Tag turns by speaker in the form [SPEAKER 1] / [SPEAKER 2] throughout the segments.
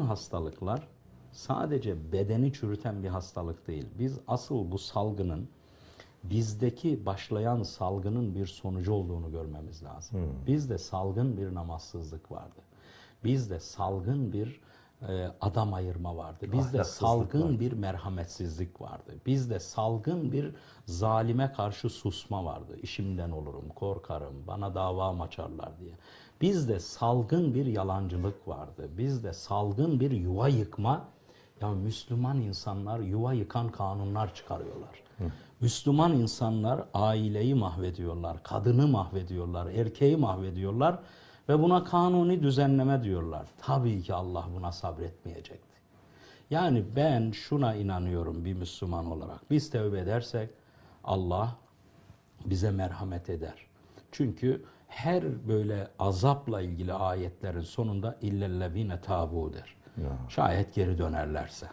[SPEAKER 1] hastalıklar sadece bedeni çürüten bir hastalık değil. Biz asıl bu salgının bizdeki başlayan salgının bir sonucu olduğunu görmemiz lazım. Bizde salgın bir namazsızlık vardı. Bizde salgın bir adam ayırma vardı. Bizde salgın bir merhametsizlik vardı. Bizde salgın bir zalime karşı susma vardı. İşimden olurum, korkarım, bana dava açarlar diye. Bizde salgın bir yalancılık vardı. Bizde salgın bir yuva yıkma. Ya Müslüman insanlar yuva yıkan kanunlar çıkarıyorlar. Müslüman insanlar aileyi mahvediyorlar, kadını mahvediyorlar, erkeği mahvediyorlar ve buna kanuni düzenleme diyorlar. Tabii ki Allah buna sabretmeyecekti. Yani ben şuna inanıyorum bir Müslüman olarak. Biz tövbe edersek Allah bize merhamet eder. Çünkü her böyle azapla ilgili ayetlerin sonunda illellezine tabu der. Şayet geri dönerlerse.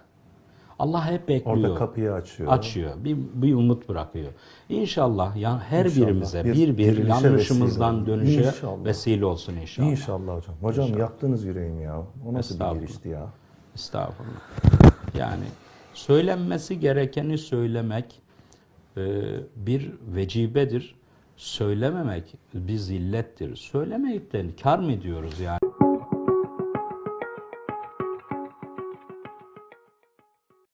[SPEAKER 1] Allah hep bekliyor.
[SPEAKER 2] Orada kapıyı açıyor.
[SPEAKER 1] Açıyor. Bir, bir umut bırakıyor. İnşallah ya her
[SPEAKER 2] İnşallah.
[SPEAKER 1] birimize
[SPEAKER 2] Bir
[SPEAKER 1] bir bir, yanlışımızdan
[SPEAKER 2] vesile
[SPEAKER 1] dönüşe
[SPEAKER 2] İnşallah.
[SPEAKER 1] vesile olsun inşallah.
[SPEAKER 2] İnşallah hocam. Hocam yaktınız yüreğimi ya. O nasıl bir girişti ya?
[SPEAKER 1] Estağfurullah. Yani söylenmesi gerekeni söylemek e, bir vecibedir. Söylememek bir zillettir. Söylemeyip de kar mı ediyoruz yani?